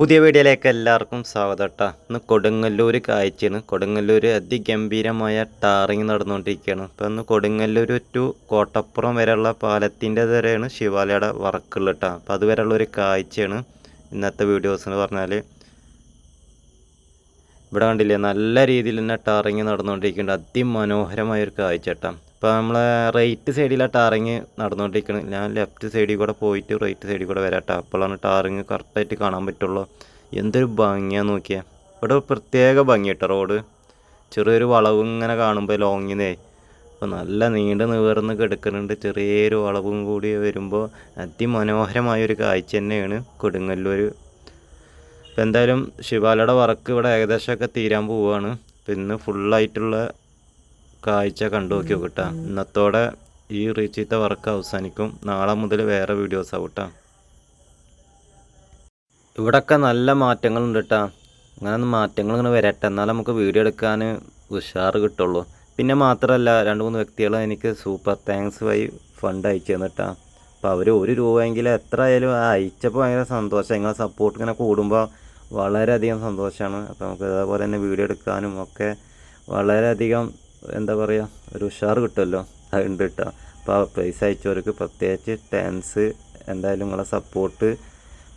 പുതിയ വീഡിയോയിലേക്ക് എല്ലാവർക്കും സ്വാഗതം കേട്ടോ ഇന്ന് കൊടുങ്ങല്ലൂർ കാഴ്ചയാണ്. കൊടുങ്ങല്ലൂർ അതിഗംഭീരമായ ടാറിങ് നടന്നുകൊണ്ടിരിക്കുകയാണ്. ഇപ്പോൾ ഇന്ന് കൊടുങ്ങല്ലൂർ ടു കോട്ടപ്പുറം വരെയുള്ള പാലത്തിന്റെ വരെയാണ് ശിവാലയുടെ വർക്കുള്ളത് കേട്ടോ അപ്പോൾ അതുവരെയുള്ള ഒരു കാഴ്ചയാണ് ഇന്നത്തെ വീഡിയോസ് എന്ന് പറഞ്ഞാൽ ഇവിടെ കണ്ടില്ലേ നല്ല രീതിയിൽ തന്നെ ടാറിങ് നടന്നുകൊണ്ടിരിക്കുന്നുണ്ട്. അതിമനോഹരമായ ഒരു കാഴ്ച കേട്ടോ. ഇപ്പോൾ നമ്മൾ റൈറ്റ് സൈഡിലാണ് ടാറിങ് നടന്നുകൊണ്ടിരിക്കുന്നത് ഞാൻ ലെഫ്റ്റ് സൈഡിൽ കൂടെ പോയിട്ട് റൈറ്റ് സൈഡിൽ കൂടെ വരാം കേട്ടോ. അപ്പോഴാണ് ടാറിങ് കറക്റ്റായിട്ട് കാണാൻ പറ്റുള്ളൂ. എന്തൊരു ഭംഗിയാണ് നോക്കിയാൽ ഇവിടെ പ്രത്യേക ഭംഗി കേട്ടോ റോഡ്. ചെറിയൊരു വളവ് ഇങ്ങനെ കാണുമ്പോൾ ലോങ്ങിനേ അപ്പോൾ നല്ല നീണ്ട് നിവർന്ന് കിടക്കുന്നുണ്ട്. ചെറിയൊരു വളവും കൂടി വരുമ്പോൾ അതിമനോഹരമായ ഒരു കാഴ്ച തന്നെയാണ് കൊടുങ്ങല്ലൂർ ഇപ്പം എന്തായാലും ശിവാലയുടെ വർക്ക് ഇവിടെ ഏകദേശമൊക്കെ തീരാൻ പോവുകയാണ്. അപ്പം ഇന്ന് ഫുള്ളായിട്ടുള്ള കാഴ്ച കണ്ടു നോക്കി നോക്കട്ടാ ഇന്നത്തോടെ ഈ റീച്ചിത്തെ വർക്ക് അവസാനിക്കും. നാളെ മുതൽ വേറെ വീഡിയോസ് ആവും ഇവിടെയൊക്കെ ഇവിടൊക്കെ നല്ല മാറ്റങ്ങളുണ്ട് കേട്ടോ അങ്ങനെ മാറ്റങ്ങൾ ഇങ്ങനെ വരട്ടെ. എന്നാലും നമുക്ക് വീഡിയോ എടുക്കാൻ ഉഷാർ കിട്ടുള്ളൂ. പിന്നെ മാത്രമല്ല രണ്ട് മൂന്ന് വ്യക്തികൾ എനിക്ക് സൂപ്പർ താങ്ക്സ് വൈ ഫണ്ട് അയച്ചു തന്നിട്ടാ അപ്പോൾ അവർ ഒരു രൂപയെങ്കിലും എത്ര ആയാലും അയച്ചപ്പോൾ ഭയങ്കര സന്തോഷം. നിങ്ങളെ സപ്പോർട്ട് ഇങ്ങനെ കൂടുമ്പോൾ വളരെയധികം സന്തോഷമാണ് അപ്പോൾ നമുക്ക് അതേപോലെ തന്നെ വീഡിയോ എടുക്കാനും ഒക്കെ വളരെയധികം എന്താ പറയുക ഒരു ഉഷാർ കിട്ടുമല്ലോ അതുണ്ട് കേട്ടോ അപ്പോൾ പൈസ അയച്ചവർക്ക് പ്രത്യേകിച്ച് ടാൻസ് എന്തായാലും നിങ്ങളെ സപ്പോർട്ട്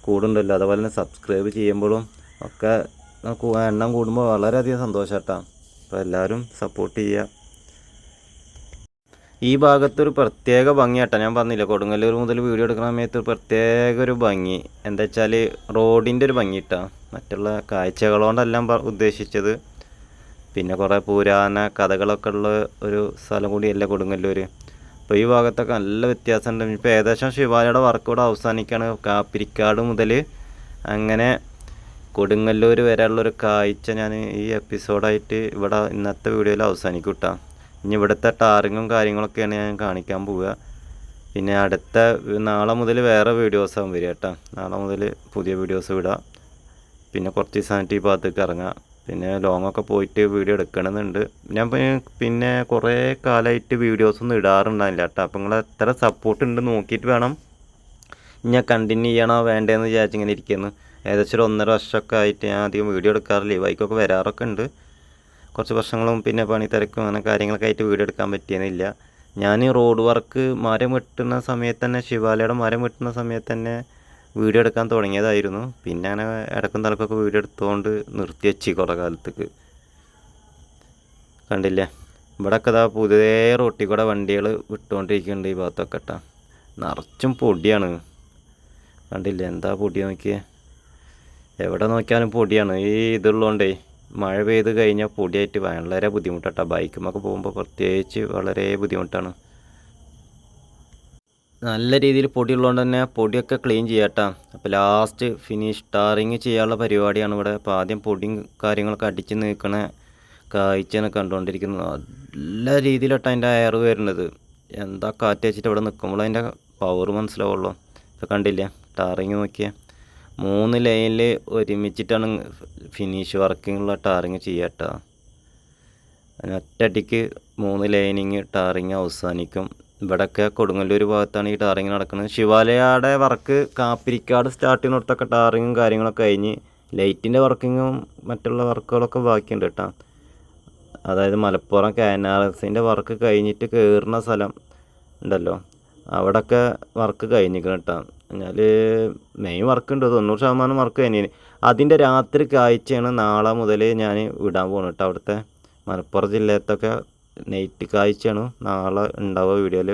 കൂടുന്നുണ്ടല്ലോ. അതുപോലെ തന്നെ സബ്സ്ക്രൈബ് ചെയ്യുമ്പോഴും ഒക്കെ എണ്ണം കൂടുമ്പോൾ വളരെയധികം സന്തോഷം കേട്ടോ അപ്പോൾ എല്ലാവരും സപ്പോർട്ട് ചെയ്യുക. ഈ ഭാഗത്തൊരു പ്രത്യേക ഭംഗിയാട്ടോ. ഞാൻ പറഞ്ഞില്ല കൊടുങ്ങല്ലൂർ മുതൽ വീഡിയോ എടുക്കുന്ന സമയത്ത് ഒരു പ്രത്യേക ഒരു ഭംഗി. എന്താ വെച്ചാൽ റോഡിന്റെ ഒരു ഭംഗി ഇട്ടാ മറ്റുള്ള കാഴ്ചകളോണ്ടെല്ലാം ഉദ്ദേശിച്ചത്. പിന്നെ കുറേ പുരാതന കഥകളൊക്കെ ഉള്ള ഒരു സ്ഥലം കൂടിയല്ല കൊടുങ്ങല്ലൂർ അപ്പോൾ ഈ ഭാഗത്തൊക്കെ നല്ല വ്യത്യാസമുണ്ട് ഇപ്പോൾ ഏകദേശം ശിവാലയുടെ വർക്ക് ഇവിടെ അവസാനിക്കുകയാണ് കാപ്പിരിക്കാട് മുതൽ അങ്ങനെ കൊടുങ്ങല്ലൂർ വരെയുള്ളൊരു കാഴ്ച ഞാൻ ഈ എപ്പിസോഡായിട്ട് ഇവിടെ ഇന്നത്തെ വീഡിയോയിൽ അവസാനിക്കും കേട്ടോ ഇനി ഇവിടുത്തെ ടാറിങ്ങും കാര്യങ്ങളൊക്കെയാണ് ഞാൻ കാണിക്കാൻ പോവുക. പിന്നെ അടുത്ത നാളെ മുതൽ വേറെ വീഡിയോസ് ആവും വരിക കേട്ടോ. നാളെ മുതൽ പുതിയ വീഡിയോസ് വിടാം പിന്നെ കുറച്ച് ദിവസമായിട്ട് ഈ ഭാഗത്തേക്ക് ഇറങ്ങാം. പിന്നെ ലോങ് ഒക്കെ പോയിട്ട് വീഡിയോ എടുക്കണമെന്നുണ്ട്. ഞാൻ പിന്നെ കുറേ കാലമായിട്ട് വീഡിയോസൊന്നും ഇടാറുണ്ടായില്ല കേട്ടോ. അപ്പം നിങ്ങൾ എത്ര സപ്പോർട്ട് ഉണ്ട് നോക്കിയിട്ട് വേണം. ഞാൻ കണ്ടിന്യൂ ചെയ്യണോ വേണ്ടതെന്ന് വിചാരിച്ചിങ്ങനെ ഇരിക്കുന്നു. ഏകദേശം ഒരു ഒന്നര വർഷമൊക്കെ ആയിട്ട് ഞാൻ അധികം വീഡിയോ എടുക്കാറില്ല. ബൈക്കൊക്കെ വരാറൊക്കെ ഉണ്ട്. കുറച്ച് വർഷങ്ങളും പിന്നെ പണി തിരക്കും അങ്ങനെ കാര്യങ്ങളൊക്കെ ആയിട്ട് വീഡിയോ എടുക്കാൻ പറ്റിയെന്നില്ല. ഞാൻ റോഡ് വർക്ക് മരം വെട്ടുന്ന സമയത്ത് തന്നെ ശിവാലയുടെ മരം വെട്ടുന്ന സമയത്ത് തന്നെ വീഡിയോ എടുക്കാൻ തുടങ്ങിയതായിരുന്നു. പിന്നെ അങ്ങനെ ഇടക്കും തലക്കൊക്കെ വീഡിയോ എടുത്തുകൊണ്ട് നിർത്തി വെച്ച് കുറേ കാലത്തേക്ക്. കണ്ടില്ലേ? ഇവിടെയൊക്കെ ഇതാ പുതിയ റോട്ടിൽ കൂടെ വണ്ടികൾ വിട്ടുകൊണ്ടിരിക്കുന്നുണ്ട് ഈ ഭാഗത്തൊക്കെ കേട്ടോ. നിറച്ചും പൊടിയാണ്. കണ്ടില്ലേ? എന്താ പൊടി നോക്കിയേ? എവിടെ നോക്കിയാലും പൊടിയാണ്. ഈ ഇതുള്ളതുകൊണ്ടേ മഴ പെയ്ത് കഴിഞ്ഞാൽ പൊടിയായിട്ട് വളരെ ബുദ്ധിമുട്ടാട്ടോ. ബൈക്കുമൊക്കെ പോകുമ്പോൾ പ്രത്യേകിച്ച് വളരെ ബുദ്ധിമുട്ടാണ്. നല്ല രീതിയിൽ പൊടിയുള്ളതുകൊണ്ട് തന്നെ പൊടിയൊക്കെ ക്ലീൻ ചെയ്യാട്ടോ. അപ്പോൾ ലാസ്റ്റ് ഫിനിഷ് ടാറിങ് ചെയ്യാനുള്ള പരിപാടിയാണ് ഇവിടെ. അപ്പോൾ ആദ്യം പൊടിയും കാര്യങ്ങളൊക്കെ അടിച്ച് നീക്കണ കാഴ്ചയാണ് കണ്ടുകൊണ്ടിരിക്കുന്നത്. നല്ല രീതിയിലട്ടാ അതിന്റെ എയർ വരുന്നത്. എന്താ കാറ്റ് വെച്ചിട്ട് ഇവിടെ നിൽക്കുമ്പോൾ അതിന്റെ പവർ മനസ്സിലാവുള്ളൂ. ഇപ്പോൾ കണ്ടില്ലേ? ടാറിങ് നോക്കിയേ. മൂന്ന് ലൈനിൽ ഒരുമിച്ചിട്ടാണ് ഫിനിഷ് വർക്കിങ്ങുള്ള ടാറിങ് ചെയ്യുക കേട്ടോ മൂന്ന് ലൈനിങ് ടാറിങ് അവസാനിക്കും. ഇവിടെയൊക്കെ കൊടുങ്ങല്ലൂർ ഭാഗത്താണ് ഈ ടാറിങ് നടക്കുന്നത്. ശിവാലയയുടെ വർക്ക് കാപ്പിരിക്കാട് സ്റ്റാർട്ട് ചെയ്യുന്നിടത്തൊക്കെ ടാറിങ്ങും കാര്യങ്ങളൊക്കെ കഴിഞ്ഞ് ലൈറ്റിന്റെ വർക്കിങ്ങും മറ്റുള്ള വർക്കുകളൊക്കെ ബാക്കിയുണ്ട് കേട്ടോ അതായത് മലപ്പുറം കാനാറസിന്റെ വർക്ക് കഴിഞ്ഞിട്ട് കയറുന്ന സ്ഥലം ഉണ്ടല്ലോ. അവിടെയൊക്കെ വർക്ക് കഴിഞ്ഞിരിക്കണം കേട്ടോ എന്നാൽ മെയിൻ വർക്ക് ഉണ്ട്. തൊണ്ണൂറ് ശതമാനം വർക്ക് തന്നെയാണ്. അതിന്റെ രാത്രി കാഴ്ചയാണ് നാളെ മുതൽ ഞാൻ വിടാൻ പോകുന്നത് കേട്ടോ അവിടുത്തെ മലപ്പുറം ജില്ലത്തൊക്കെ നൈറ്റ് കാഴ്ചയാണ്. നാളെ ഉണ്ടാവുക വീഡിയോയിൽ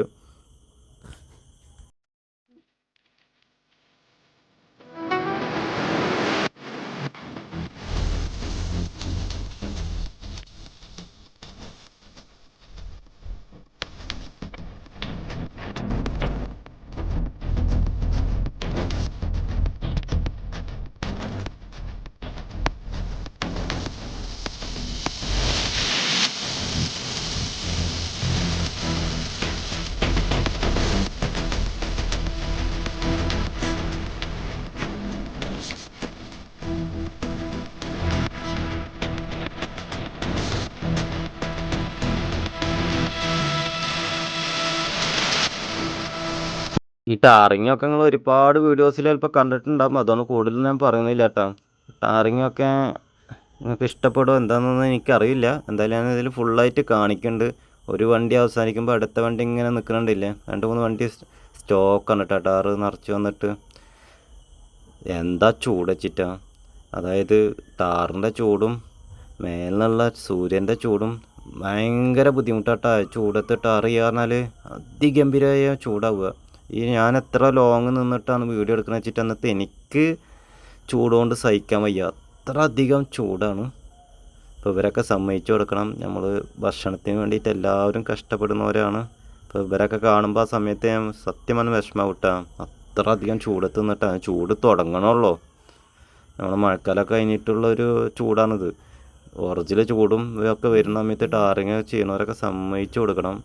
ഈ ടാറിങ് ഒക്കെ നിങ്ങൾ ഒരുപാട് വീഡിയോസിൽ ചിലപ്പോൾ കണ്ടിട്ടുണ്ടാകും അതൊന്നും കൂടുതൽ ഞാൻ പറയുന്നില്ല കേട്ടോ. ടാറിങ് ഒക്കെ നിങ്ങൾക്ക് ഇഷ്ടപ്പെടുമോ എന്താണെന്നൊന്നും എനിക്കറിയില്ല. എന്തായാലും ഞാൻ ഇതിൽ ഫുള്ളായിട്ട് കാണിക്കുന്നുണ്ട്. ഒരു വണ്ടി അവസാനിക്കുമ്പോൾ അടുത്ത വണ്ടി ഇങ്ങനെ നിൽക്കുന്നുണ്ടില്ലേ? രണ്ട് മൂന്ന് വണ്ടി സ്റ്റോക്കാണ് കേട്ടോ. ടാറ് നിറച്ച് വന്നിട്ട്. എന്താ ചൂട് വെച്ചിട്ടാ? അതായത് ടാറിന്റെ ചൂടും മേലിനുള്ള സൂര്യന്റെ ചൂടും ഭയങ്കര ബുദ്ധിമുട്ടാട്ടാ ചൂടത്ത് ടാർ ചെയ്യുക പറഞ്ഞാൽ അതിഗംഭീരമായ ചൂടാവുക. ഈ ഞാൻ എത്ര ലോങ് നിന്നിട്ടാണ് വീഡിയോ എടുക്കുന്നത് വെച്ചിട്ട് അന്നത്തെ എനിക്ക് ചൂടുകൊണ്ട് സഹിക്കാൻ വയ്യ. അത്ര അധികം ചൂടാണ്. അപ്പോൾ ഇവരൊക്കെ സമ്മതിച്ചു കൊടുക്കണം. നമ്മൾ ഭക്ഷണത്തിന് വേണ്ടിയിട്ട് എല്ലാവരും കഷ്ടപ്പെടുന്നവരാണ്. അപ്പോൾ ഇവരൊക്കെ കാണുമ്പോൾ ആ സമയത്ത് ഞാൻ സത്യം പറഞ്ഞ വിഷമം വിട്ടാണ് അത്ര അധികം ചൂടത്ത് നിന്നിട്ടാണ്. ചൂട് തുടങ്ങണമല്ലോ നമ്മൾ മഴക്കാലമൊക്കെ കഴിഞ്ഞിട്ടുള്ള ഒരു ചൂടാണിത്. ഒറിജിനൽ ചൂടും ഒക്കെ വരുന്ന സമയത്ത് ടാറിങ് ചെയ്യുന്നവരൊക്കെ സമ്മതിച്ചു കൊടുക്കണം.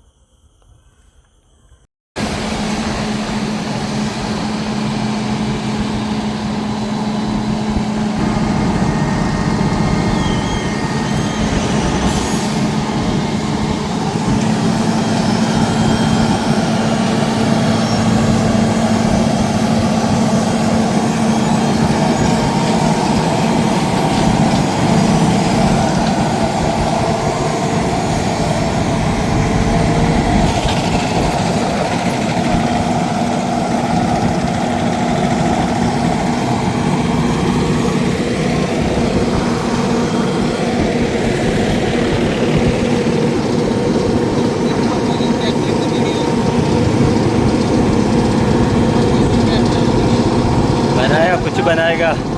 哪一个？